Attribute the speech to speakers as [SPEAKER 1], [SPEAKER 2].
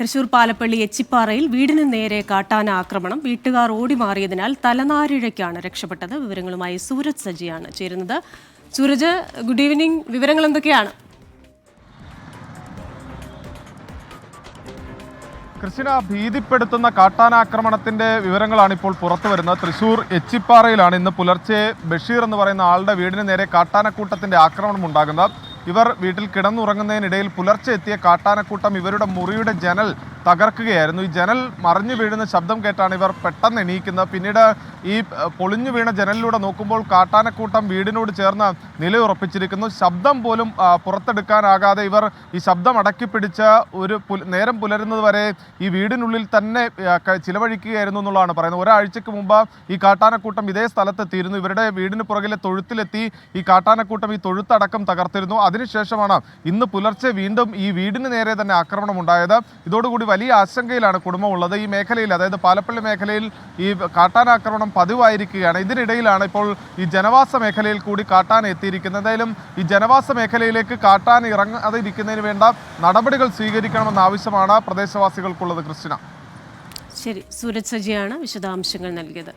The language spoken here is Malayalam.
[SPEAKER 1] തൃശൂർ പാലപ്പള്ളി എച്ചിപ്പാറയിൽ വീടിന് നേരെ കാട്ടാന ആക്രമണം. വീട്ടുകാർ ഓടിമാറിയതിനാൽ തലനാരിഴയ്ക്കാണ് രക്ഷപ്പെട്ടത്. വിവരങ്ങളുമായി സൂരജ് സജിയാണ് ചേരുന്നത്. സൂരജ് ഗുഡ് ഈവനിങ് വിവരങ്ങൾ എന്തൊക്കെയാണ്?
[SPEAKER 2] കൃഷിന ഭീതിപ്പെടുത്തുന്ന കാട്ടാനാക്രമണത്തിന്റെ വിവരങ്ങളാണ് ഇപ്പോൾ പുറത്തു വരുന്നത്. തൃശൂർ എച്ചിപ്പാറയിലാണ് ഇന്ന് പുലർച്ചെ ബഷീർ എന്ന് പറയുന്ന ആളുടെ വീടിന് നേരെ കാട്ടാനക്കൂട്ടത്തിന്റെ ആക്രമണം ഉണ്ടാകുന്നത് ഇവർ വീട്ടിൽ കിടന്നുറങ്ങുന്നതിനിടയിൽ പുലർച്ചെ എത്തിയ കാട്ടാനക്കൂട്ടം ഇവരുടെ മുറിയുടെ ജനൽ തകർക്കുകയായിരുന്നു. ഈ ജനൽ മറിഞ്ഞു വീഴുന്ന ശബ്ദം കേട്ടാണ് ഇവർ പെട്ടെന്ന് എണീക്കുന്നത്. പിന്നീട് ഈ പൊളിഞ്ഞു വീണ ജനലിലൂടെ നോക്കുമ്പോൾ കാട്ടാനക്കൂട്ടം വീടിനോട് ചേർന്ന് നിലയുറപ്പിച്ചിരിക്കുന്നു. ശബ്ദം പോലും പുറത്തെടുക്കാനാകാതെ ഇവർ ഈ ശബ്ദം അടക്കി പിടിച്ച് ഒരു നേരം പുലരുന്നത് വരെ ഈ വീടിനുള്ളിൽ തന്നെ ചിലവഴിക്കുകയായിരുന്നു എന്നുള്ളതാണ് പറയുന്നത്. ഒരാഴ്ചക്ക് മുമ്പ് ഈ കാട്ടാനക്കൂട്ടം ഇതേ സ്ഥലത്തെത്തിയിരുന്നു. ഇവരുടെ വീടിന് പുറകിലെ തൊഴുത്തിലെത്തി ഈ കാട്ടാനക്കൂട്ടം ഈ തൊഴുത്തടക്കം തകർത്തിരുന്നു. അതിനുശേഷമാണ് ഇന്ന് പുലർച്ചെ വീണ്ടും ഈ വീടിന് നേരെ തന്നെ ആക്രമണം ഉണ്ടായത് ഇതോടുകൂടി വലിയ ആശങ്കയിലാണ് കുടുംബമുള്ളത് ഈ മേഖലയിൽ അതായത് പാലപ്പള്ളി മേഖലയിൽ ഈ കാട്ടാനാക്രമണം പതിവായിരിക്കുകയാണ്. ഇതിനിടയിലാണ് ഇപ്പോൾ ഈ ജനവാസ മേഖലയിൽ കൂടി കാട്ടാൻ എത്തിയിരിക്കുന്നത്. എന്തായാലും ഈ ജനവാസ മേഖലയിലേക്ക് കാട്ടാൻ ഇറങ്ങാതിരിക്കുന്നതിന് വേണ്ട നടപടികൾ സ്വീകരിക്കണമെന്ന ആവശ്യമാണ് പ്രദേശവാസികൾക്കുള്ളത്. ക്രിസ്റ്റിന.
[SPEAKER 1] ശരി. സൂരജ് സജിയാണ് വിശദാംശങ്ങൾ നൽകിയത്.